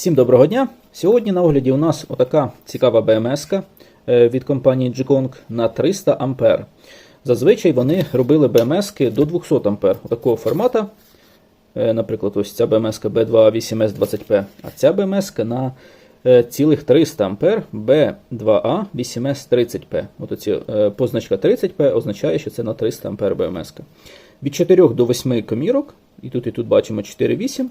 Всім доброго дня! Сьогодні на огляді у нас отака цікава БМС від компанії Jigong на 300 А. Зазвичай вони робили БМС до 200 А такого формату. Е, Наприклад, ось ця БМС B2A8S20P, а ця БМС на е, цілих 300 А B2A 8S30P. От оці, е, позначка 30P означає, що це на 300 А БМС. Від 4 до 8 комірок, і тут і тут бачимо 4,8,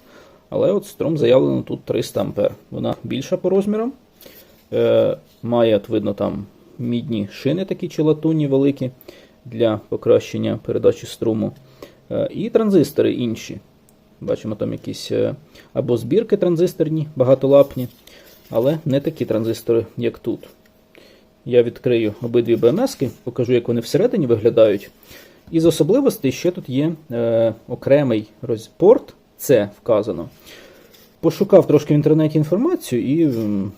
але от струм заявлено тут 300 А. Вона більша по розмірам. Е, має, от видно, там мідні шини такі чи латунні великі для покращення передачі струму. Е, і транзистори інші. Бачимо там якісь е, або збірки транзисторні, багатолапні, але не такі транзистори, як тут. Я відкрию обидві БМСки, покажу, як вони всередині виглядають. Із особливостей ще тут є е, окремий розпорт, це вказано. Пошукав трошки в інтернеті інформацію і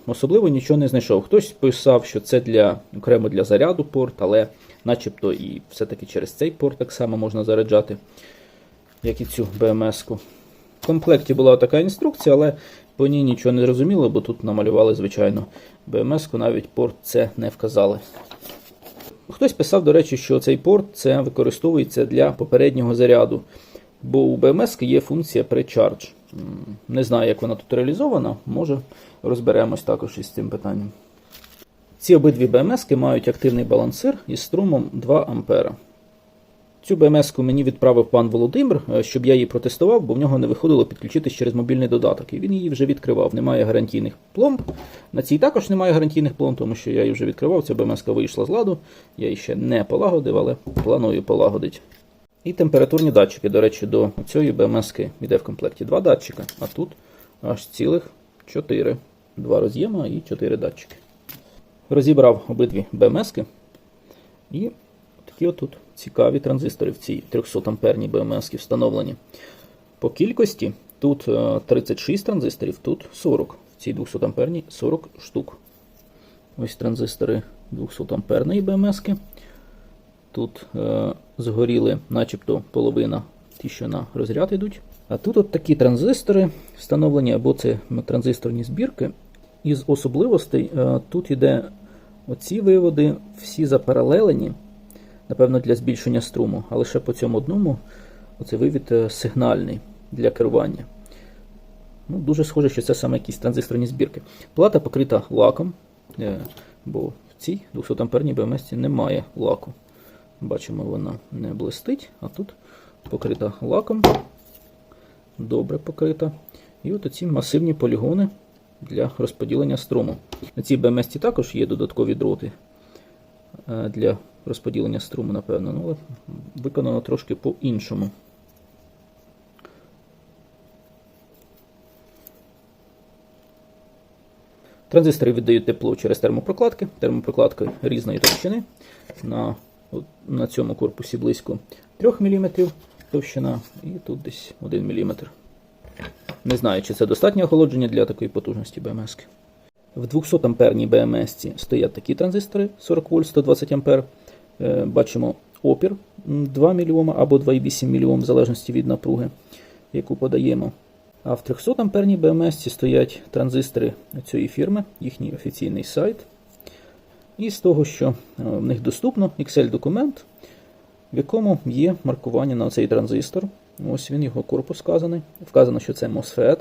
особливо нічого не знайшов. Хтось писав, що це для окремо для заряду порт, але начебто і все-таки через цей порт так само можна заряджати, як і цю БМС-ку. В комплекті була така інструкція, але по ній нічого не зрозуміло, бо тут намалювали, звичайно, БМС-ку, навіть порт це не вказали. Хтось писав, до речі, що цей порт це використовується для попереднього заряду, бо у BMS є функція Precharge. Не знаю, як вона тут реалізована, може розберемось також із цим питанням. Ці обидві BMS мають активний балансир із струмом 2 А. Цю BMS мені відправив пан Володимир, е, щоб я її протестував, бо в нього не виходило підключитись через мобільний додаток. І він її вже відкривав. Немає гарантійних пломб. На цій також немає гарантійних пломб, тому що я її вже відкривав. Ця BMS вийшла з ладу. Я її ще не полагодив, але планую полагодити. І температурні датчики, до речі, до цієї BMS йде в комплекті два датчика, а тут аж цілих чотири. Два роз'єма і чотири датчики. Розібрав обидві BMS і такі отут цікаві транзистори в цій 300 амперній BMS встановлені. По кількості тут е, 36 транзисторів, тут 40. В цій 200 амперній 40 штук. Ось транзистори 200 амперної BMS. Тут е, згоріли начебто половина ті, що на розряд йдуть. А тут от такі транзистори встановлені, або це транзисторні збірки. Із особливостей е, тут йде оці виводи, всі запаралелені, напевно, для збільшення струму, а лише по цьому одному оцей вивід е, сигнальний для керування. Ну, Дуже схоже, що це саме якісь транзисторні збірки. Плата покрита лаком, е, бо в цій 200 амперній BMS немає лаку. Бачимо, вона не блистить, а тут покрита лаком. Добре покрита. І от ці масивні полігони для розподілення струму. На цій BMS також є додаткові дроти е, для розподілення струму, напевно, ну, але виконано трошки по-іншому. Транзистори віддають тепло через термопрокладки. Термопрокладки різної товщини. На, на цьому корпусі близько 3 мм товщина і тут десь 1 мм. Не знаю, чи це достатнє охолодження для такої потужності БМС. В 200 амперній БМС стоять такі транзистори 40 вольт 120 ампер. Е, Бачимо опір 2 мОм або 2,8 мОм, в залежності від напруги, яку подаємо. А в 300 амперній BMS стоять транзистори цієї фірми, їхній офіційний сайт. І з того, що е, в них доступно Excel-документ, в якому є маркування на цей транзистор. Ось він, його корпус вказаний. Вказано, що це MOSFET.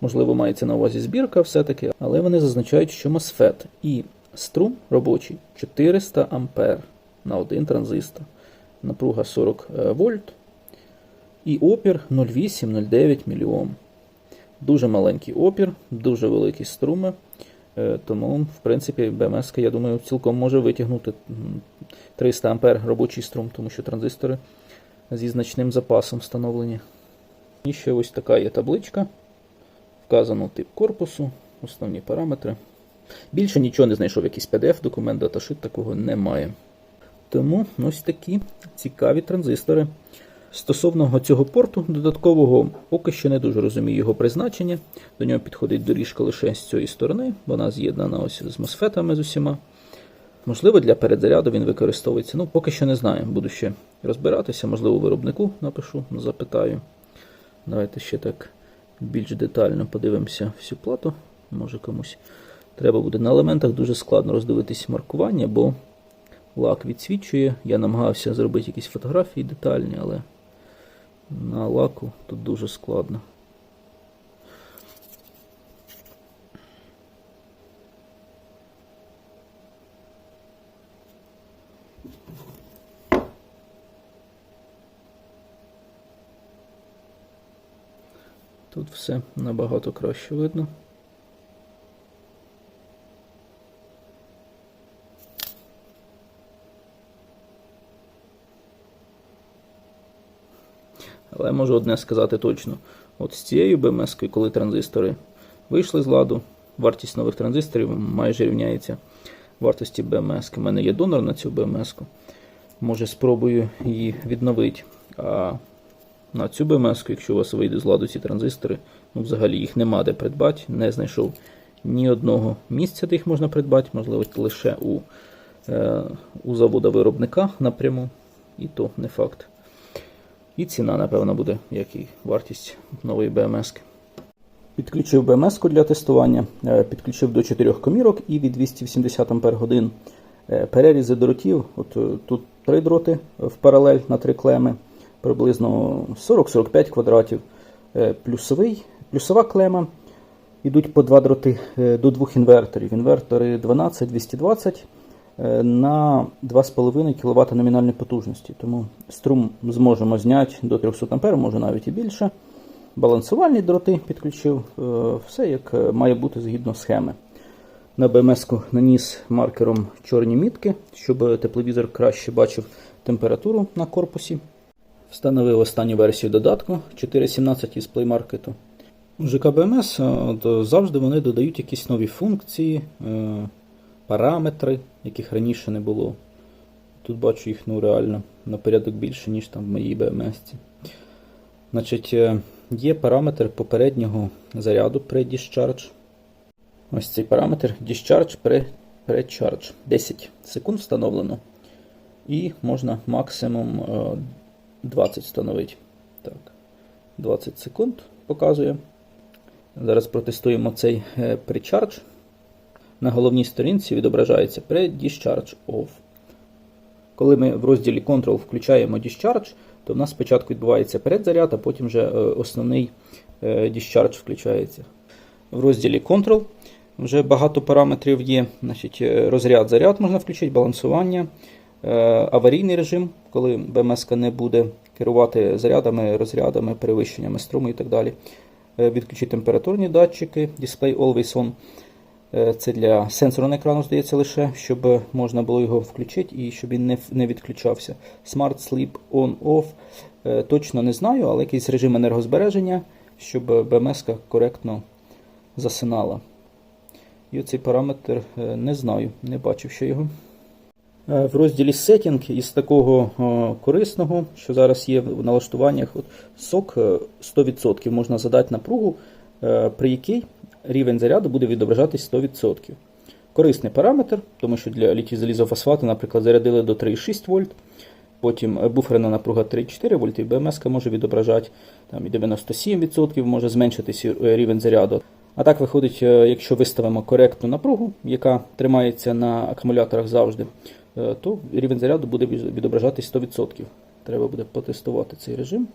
Можливо, мається на увазі збірка все-таки, але вони зазначають, що MOSFET. І струм робочий 400 ампер на один транзистор. Напруга 40 вольт. І опір 0,8-0,9 мОм. Дуже маленький опір, дуже великі струми. Е, Тому, в принципі, БМС, я думаю, цілком може витягнути 300 ампер робочий струм, тому що транзистори зі значним запасом встановлені. І ще ось така є табличка. Вказано тип корпусу, основні параметри. Більше нічого не знайшов, якийсь PDF-документ, даташит такого немає. Тому ось такі цікаві транзистори. Стосовно цього порту додаткового, поки що не дуже розумію його призначення. До нього підходить доріжка лише з цієї сторони, вона з'єднана ось з мосфетами з усіма. Можливо, для передзаряду він використовується. Ну, поки що не знаю. Буду ще розбиратися, можливо, виробнику напишу, запитаю. Давайте ще так більш детально подивимося всю плату. Може комусь треба буде. На елементах дуже складно роздивитись маркування, бо лак відсвічує. Я намагався зробити якісь фотографії детальні, але на лаку тут дуже складно. Тут все набагато краще видно. Але можу одне сказати точно. От з цією БМС, коли транзистори вийшли з ладу, вартість нових транзисторів майже рівняється вартості БМС. У мене є донор на цю БМС. Може спробую її відновити. А на цю БМС, якщо у вас вийде з ладу ці транзистори, ну взагалі їх нема де придбати, не знайшов ні одного місця, де їх можна придбати, можливо, лише у, е, у завода виробника напряму, і то не факт. І ціна, напевно, буде, як і вартість нової БМС. Підключив БМС для тестування, е, підключив до 4 комірок і від 280 Ах Е, перерізи дротів. От е, тут три дроти в паралель на три клеми, приблизно 40-45 квадратів. Плюсовий, плюсова клема. Йдуть по два дроти до двох інверторів. Інвертори 12-220 е, на 2,5 кВт номінальної потужності. Тому струм зможемо зняти до 300 А, може навіть і більше. Балансувальні дроти підключив. е, Все як е, має бути згідно схеми. На БМС-ку наніс маркером чорні мітки, щоб тепловізор краще бачив температуру на корпусі. Встановив останню версію додатку 4.17 із Market. У ЖК БМС е, завжди вони додають якісь нові функції, е, параметри, яких раніше не було. Тут бачу їх ну, реально на порядок більше, ніж там в моїй БМС. Значить, е, є параметр попереднього заряду pre-discharge. Ось цей параметр discharge pre- pre-charge. 10 секунд встановлено. І можна максимум е, 20 встановити. Так, 20 секунд показує. Зараз протестуємо цей е, pre-charge. На головній сторінці відображається pre-discharge off. Коли ми в розділі Control включаємо Discharge, то в нас спочатку відбувається передзаряд, а потім вже е, основний е, Discharge включається. В розділі Control вже багато параметрів є. Значить, е, Розряд заряд можна включити, балансування, аварійний режим, коли БМС не буде керувати зарядами, розрядами, перевищеннями струму і так далі. Відключити температурні датчики, Display Always On. Е, Це для сенсорного екрану, здається, лише, щоб можна було його включити і щоб він не, не відключався. Smart Sleep On-Off. Е, Точно не знаю, але якийсь режим енергозбереження, щоб БМС коректно засинала. І оцей параметр е, не знаю, не бачив ще його. В розділі Setting із такого корисного, що зараз є в налаштуваннях, от сок е, 100% можна задати напругу, при якій рівень заряду буде відображатись 100%. Корисний параметр, тому що для літій залізофосфату, наприклад, зарядили до 3,6 вольт, потім е, буферна напруга 3,4 вольт, і БМС може відображати там, і 97%, може зменшитись е, рівень заряду. А так виходить, е, якщо виставимо коректну напругу, яка тримається на акумуляторах завжди, то рівень заряду буде від- відображатись 100%. Треба буде потестувати цей режим.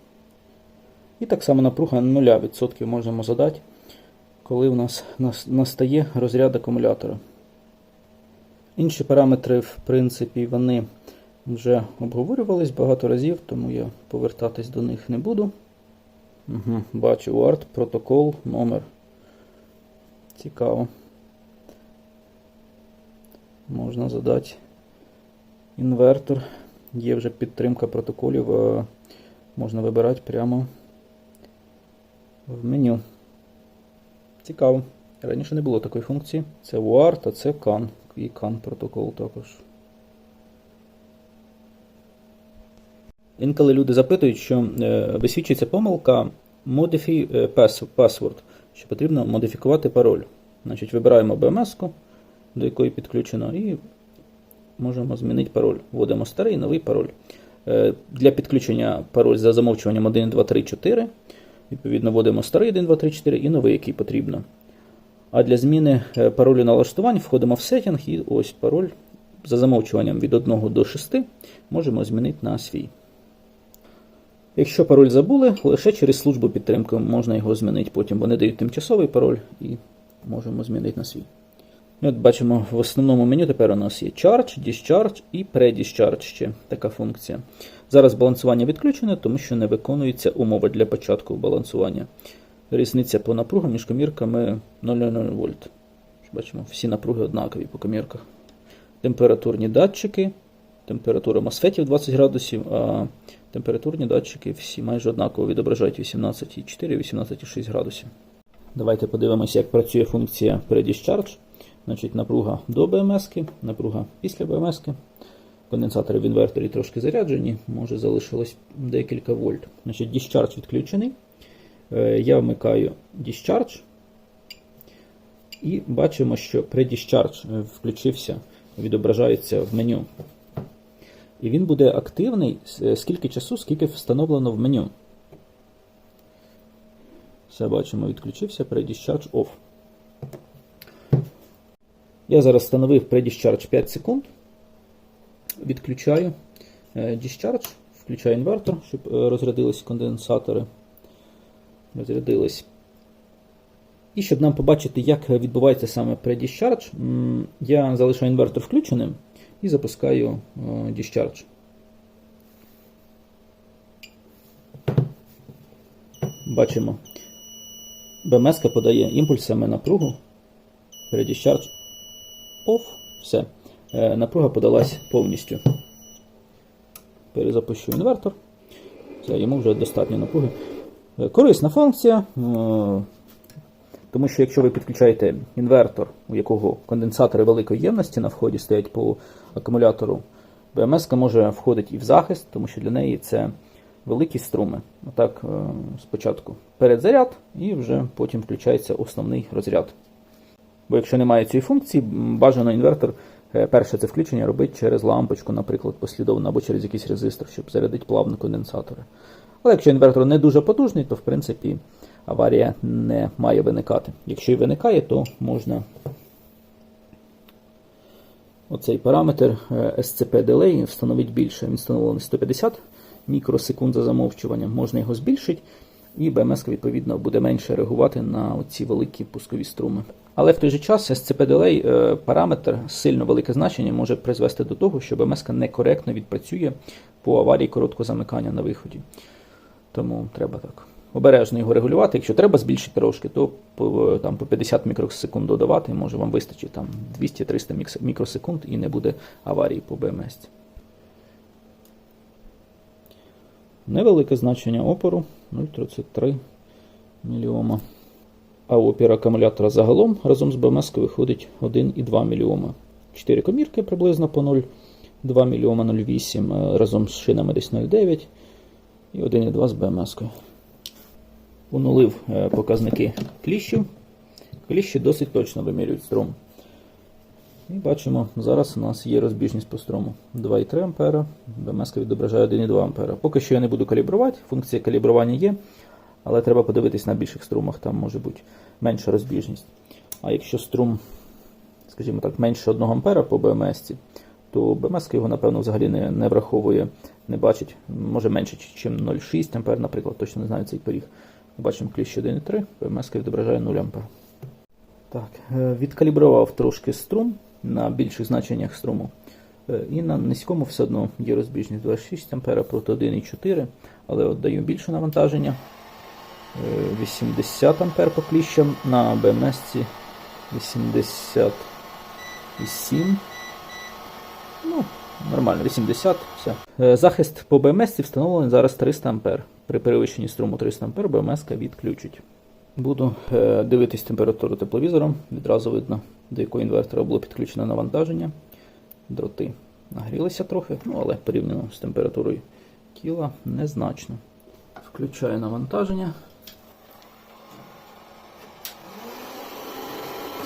І так само напруга 0% можемо задати, коли у нас нас- настає розряд акумулятора. Інші параметри, в принципі, вони вже обговорювались багато разів, тому я повертатись до них не буду. Угу, бачу UART, протокол, номер. Цікаво. Можна задати інвертор. Є вже підтримка протоколів. е, Можна вибирати прямо в меню. Цікаво. Раніше не було такої функції. Це UART, а це CAN. І CAN протокол також. Інколи люди запитують, що е, висвічується помилка Modify е, password, що потрібно модифікувати пароль. Значить, вибираємо BMS, до якої підключено, і можемо змінити пароль. Вводимо старий новий пароль. Е, Для підключення пароль за замовчуванням 1, 2, 3, 4. Відповідно, вводимо старий 1, 2, 3, 4 і новий, який потрібно. А для зміни е, паролю налаштувань входимо в сетінг і ось пароль за замовчуванням від 1 до 6 можемо змінити на свій. Якщо пароль забули, лише через службу підтримки можна його змінити. Потім вони дають тимчасовий пароль і можемо змінити на свій. І От бачимо, в основному меню тепер у нас є Charge, Discharge і Pre-Discharge ще така функція. Зараз балансування відключене, тому що не виконується умова для початку балансування. Різниця по напругам між комірками 0,00 вольт. Бачимо, всі напруги однакові по комірках. Температурні датчики. Температура MOSFET 20 градусів, а температурні датчики всі майже однаково відображають 18,4 18,6 градусів. Давайте подивимося, як працює функція Pre-Discharge. Значить, напруга до БМС, напруга після БМС. Конденсатори в інверторі трошки заряджені, може залишилось декілька вольт. Значить, Discharge відключений. Е, Я вмикаю Discharge. І бачимо, що Pre-Discharge е, включився, відображається в меню. І він буде активний е, скільки часу, скільки встановлено в меню. Все бачимо, відключився Pre-Discharge Off. Я зараз встановив Pre-Discharge 5 секунд. Відключаю е, Discharge, включаю інвертор, щоб е, розрядились конденсатори. Розрядились. І щоб нам побачити, як відбувається саме Pre-Discharge, я залишаю інвертор включеним і запускаю е, Discharge. Бачимо. БМС подає імпульсами напругу. Pre-Discharge off. Все. Е, Напруга подалась повністю. Перезапущу інвертор. Все, йому вже достатньо напруги. Е, Корисна функція. е, Тому що якщо ви підключаєте інвертор, у якого конденсатори великої ємності на вході стоять по акумулятору, БМС може входити і в захист, тому що для неї це великі струми. Отак, спочатку передзаряд, і вже потім включається основний розряд. Бо якщо немає цієї функції, бажано інвертор перше це включення робити через лампочку, наприклад, послідовно, або через якийсь резистор, щоб зарядити плавно конденсатори. Але якщо інвертор не дуже потужний, то в принципі аварія не має виникати. Якщо і виникає, то можна оцей параметр е, SCP Delay встановити більше. Він встановлений 150 мікросекунд за замовчуванням, можна його збільшити, і БМС відповідно буде менше реагувати на ці великі пускові струми. Але в той же час SCP Delay е, параметр сильно велике значення може призвести до того, що БМС некоректно відпрацює по аварії короткого замикання на виході. Тому треба так обережно його регулювати. Якщо треба збільшити трошки, то там, по 50 мікросекунд додавати, може вам вистачить там 200-300 мікросекунд і не буде аварії по БМС. Невелике значення опору 0,33 мільйома. А опір акумулятора загалом разом з БМС виходить 1,2 мільйома. 4 комірки приблизно по 0,2 мільйома 0,8 е, разом з шинами десь 0,9 і 1,2 з БМС. -кою. Унулив е, показники кліщів. Кліщі досить точно вимірюють струм. І бачимо, зараз у нас є розбіжність по струму 2,3 А, БМС відображає 1,2 А. Поки що я не буду калібрувати, функція калібрування є, але треба подивитись на більших струмах, там може бути менша розбіжність. А якщо струм, скажімо так, менше 1 А по БМС, то БМС його, напевно, взагалі не, не враховує, не бачить, може менше, ніж 0,6 А, наприклад, точно не знаю цей поріг. Бачимо кліщ 1,3, БМС відображає 0 А. Так, е, відкалібрував трошки струм на більших значеннях струму. Е, І на низькому все одно є розбіжність 26 А проти 1,4, але от даю більше навантаження. Е, 80 А по кліщам на БМС 87. Ну, нормально, 80, все. Е, Захист по БМС встановлений зараз 300 А. При перевищенні струму 300 А БМС відключить. Буду е, дивитись температуру тепловізором. Відразу видно, до якого інвертора було підключено навантаження. Дроти нагрілися трохи, ну але порівняно з температурою тіла незначно. Включаю навантаження.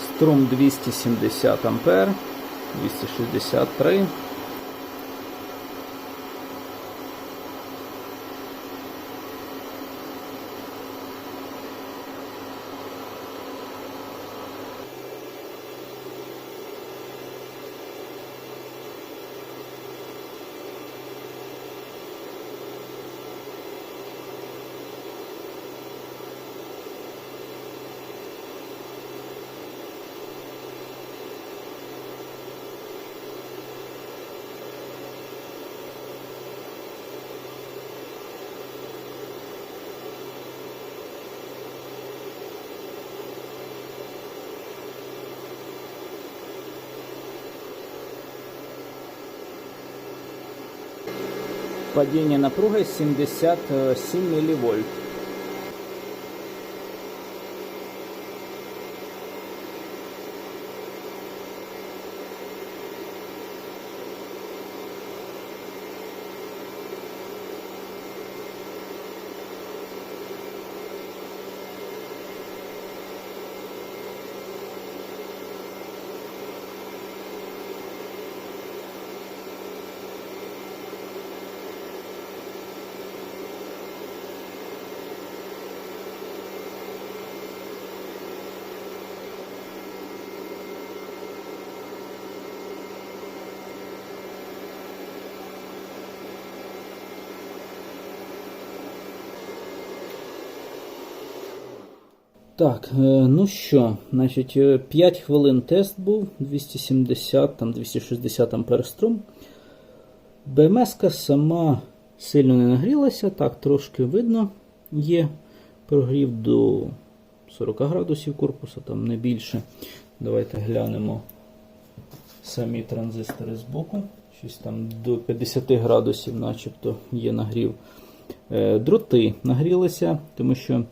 Струм 270 А, 263. Падіння напруги 77 мВ. Так, е, ну що, значить, 5 хвилин тест був, 270, там 260 ампер струм. БМС сама сильно не нагрілася, так, трошки видно є прогрів до 40 градусів корпуса, там не більше. Давайте глянемо самі транзистори збоку. Щось там до 50 градусів, начебто, є нагрів. Е, Дроти нагрілися, тому що е,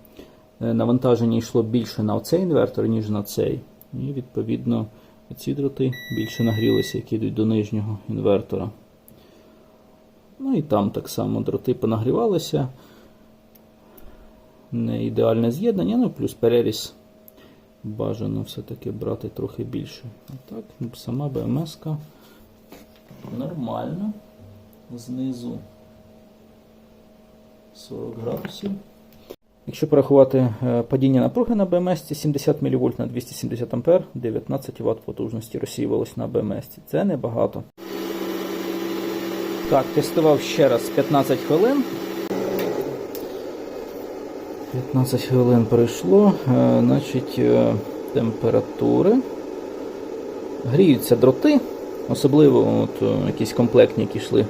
навантаження йшло більше на цей інвертор, ніж на цей. І відповідно ці дроти більше нагрілися, які йдуть до нижнього інвертора. Ну і там так само дроти понагрівалися. Не ідеальне з'єднання, ну плюс переріз бажано все-таки брати трохи більше. А так, сама БМС нормально. Знизу 40 градусів. Якщо порахувати е, падіння напруги на БМС 70 мВ на 270 А, 19 Вт потужності розсіювалось на БМС. Це небагато. Так, тестував ще раз 15 хвилин. 15 хвилин пройшло, е, значить, е, температури. Гріються дроти, особливо от, якісь комплектні, які йшли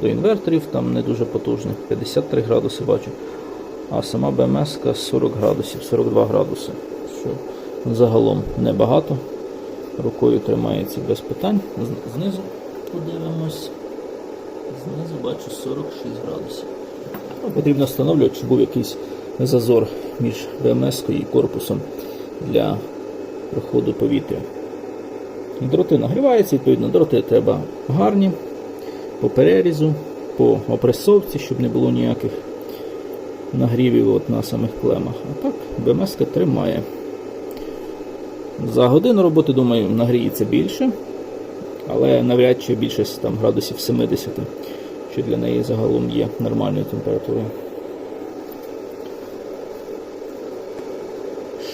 до інверторів, там не дуже потужних, 53 градуси бачу. А сама БМС 40 градусів, 42 градуси. Що загалом небагато. Рукою тримається без питань. Знизу подивимось. Знизу бачу 46 градусів. Ну, Потрібно встановлювати, чи був якийсь зазор між БМС і корпусом для проходу повітря. Дроти нагріваються, відповідно, дроти треба гарні, по перерізу, по опресовці, щоб не було ніяких нагрівів от на самих клемах. А так БМС тримає. За годину роботи, думаю, нагріється більше, але навряд чи більше там, градусів 70, що для неї загалом є нормальною температурою.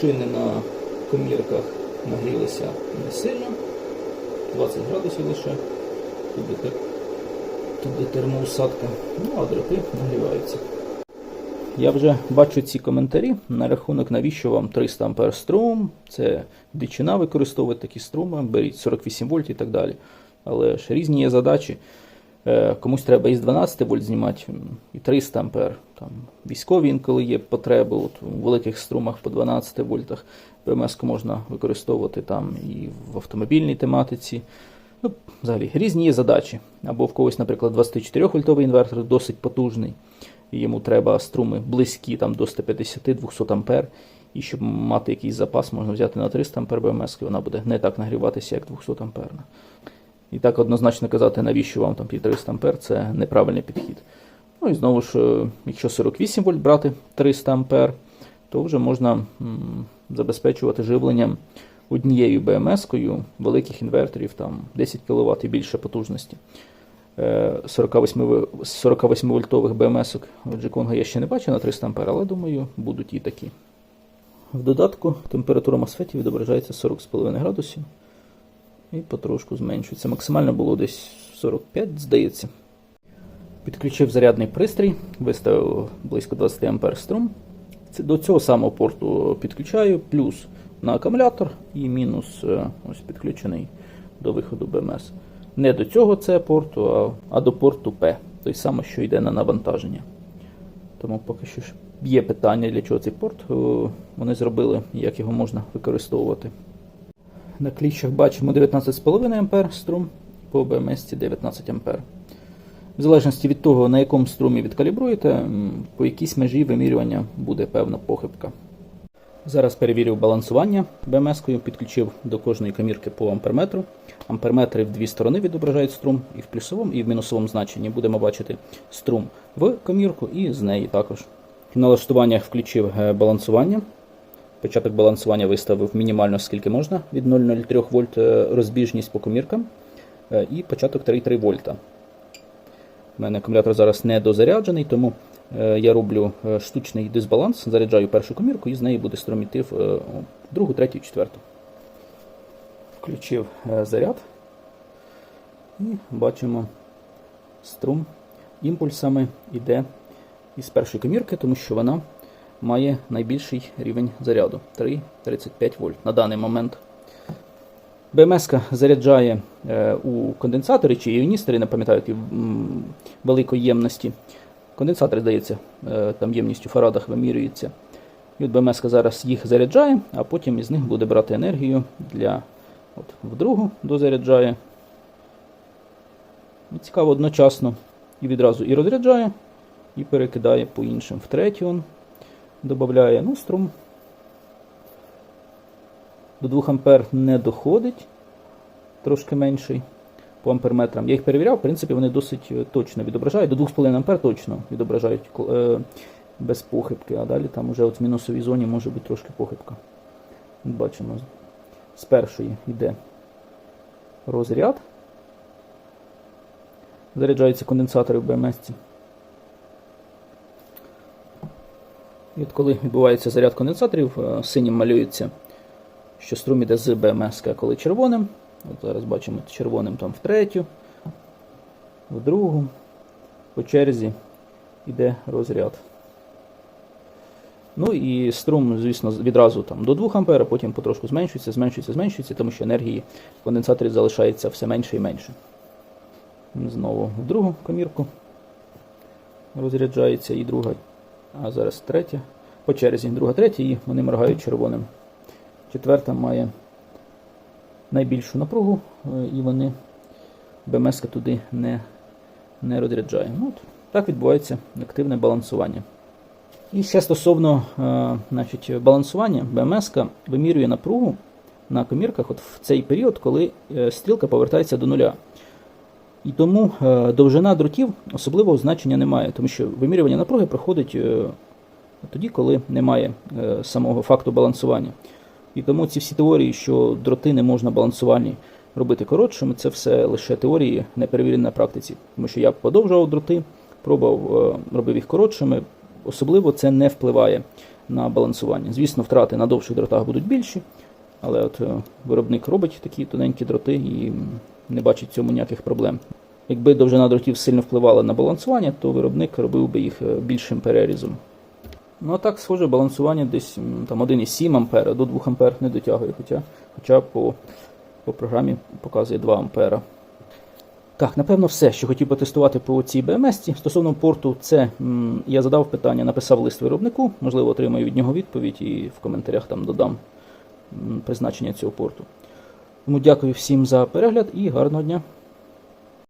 Шини на комірках нагрілися не сильно, 20 градусів лише, туди, те- туди термоусадка, ну а дроти нагріваються. Я вже бачу ці коментарі на рахунок, навіщо вам 300 ампер струм, це дичина використовувати такі струми, беріть 48 вольт і так далі. Але ж різні є задачі. Е, Комусь треба із 12 вольт знімати і 300 ампер. Там військові інколи є потреби от, у великих струмах по 12 вольтах. ПМС можна використовувати там і в автомобільній тематиці. Ну, взагалі, різні є задачі. Або в когось, наприклад, 24-вольтовий інвертор досить потужний, йому треба струми близькі там, до 150-200 ампер. І щоб мати якийсь запас, можна взяти на 300 ампер БМС, і вона буде не так нагріватися, як 200 амперна. І так однозначно казати, навіщо вам там 300 ампер, це неправильний підхід. Ну і знову ж, е, якщо 48 вольт брати 300 ампер, то вже можна забезпечувати живленням однією БМС-кою великих інверторів, там 10 кВт і більше потужності. Е, 48, ви- 48 вольтових БМС-ок в я ще не бачив на 300 ампер, але думаю, будуть і такі. В додатку температура MOSFET відображається 40,5 градусів і потрошку зменшується. Максимально було десь 45, здається. Підключив зарядний пристрій, виставив близько 20 ампер струм. До цього самого порту підключаю, плюс на акумулятор і мінус е, ось підключений до виходу БМС. Не до цього це порту, а, а до порту P, той самий, що йде на навантаження. Тому поки що є питання, для чого цей порт. е, Вони зробили, як його можна використовувати. На кліщах бачимо 19,5 А струм, по БМС 19 А. В залежності від того, на якому струмі відкалібруєте, по якійсь межі вимірювання буде певна похибка. Зараз перевірив балансування БМС-кою, підключив до кожної комірки по амперметру. Амперметри в дві сторони відображають струм, і в плюсовому, і в мінусовому значенні будемо бачити струм в комірку і з неї також. В налаштуваннях включив е, балансування. Початок балансування виставив мінімально скільки можна від 0,03 вольт е, розбіжність по коміркам. Е, І початок 3,3 вольта. У мене акумулятор зараз не дозаряджений, тому я роблю е, штучний дисбаланс, заряджаю першу комірку і з неї буде струм іти в е, другу, третю, четверту. Включив е, заряд і бачимо струм імпульсами йде із першої комірки, тому що вона має найбільший рівень заряду 3,35 вольт на даний момент. БМС заряджає е, у конденсаторі чи іоністори, не пам'ятаю, великої ємності. Конденсатори, здається, е, там ємністю в фарадах вимірюється. І от БМС зараз їх заряджає, а потім із них буде брати енергію для от, в другу дозаряджає. І цікаво одночасно і відразу і розряджає, і перекидає по іншим. В третю он додає. Ну, струм до 2 ампер не доходить, трошки менший по амперметрам. Я їх перевіряв, в принципі, вони досить е, точно відображають. До 2,5 ампер точно відображають е, без похибки, а далі там уже от в мінусовій зоні може бути трошки похибка. Бачимо, з першої йде розряд. Заряджаються конденсатори в БМС. -ці. І от коли відбувається заряд конденсаторів, е, синім малюється що струм іде з БМС, а коли червоним. От зараз бачимо червоним там в третю, в другу, по черзі йде розряд. Ну і струм, звісно, відразу там до 2 А, потім потрошку зменшується, зменшується, зменшується, тому що енергії в конденсаторі залишається все менше і менше. Знову в другу комірку розряджається і друга, а зараз третя. По черзі, друга, третя, і вони моргають червоним. Четверта має найбільшу напругу, е, і вони БМС туди не, не розряджає. Ну, так відбувається активне балансування. І ще стосовно е, значить, балансування, БМС вимірює напругу на комірках от в цей період, коли е, стрілка повертається до нуля. І тому довжина дротів особливого значення немає, тому що вимірювання напруги проходить тоді, коли немає самого факту балансування. І тому ці всі теорії, що дроти не можна балансувальні робити коротшими, це все лише теорії, не перевірені на практиці. Тому що я подовжував дроти, пробував, е, робив їх коротшими. Особливо це не впливає на балансування. Звісно, втрати на довших дротах будуть більші, але от е, виробник робить такі тоненькі дроти і не бачить в цьому ніяких проблем. Якби довжина дротів сильно впливала на балансування, то виробник робив би їх е, більшим перерізом. Ну а так, схоже, балансування десь там 1,7 ампера до 2 ампер не дотягує, хоча, хоча по, по програмі показує 2 ампера. Так, напевно, все, що хотів потестувати по цій BMS. Стосовно порту, це я задав питання, написав лист виробнику, можливо, отримаю від нього відповідь і в коментарях там додам призначення цього порту. Тому дякую всім за перегляд і гарного дня.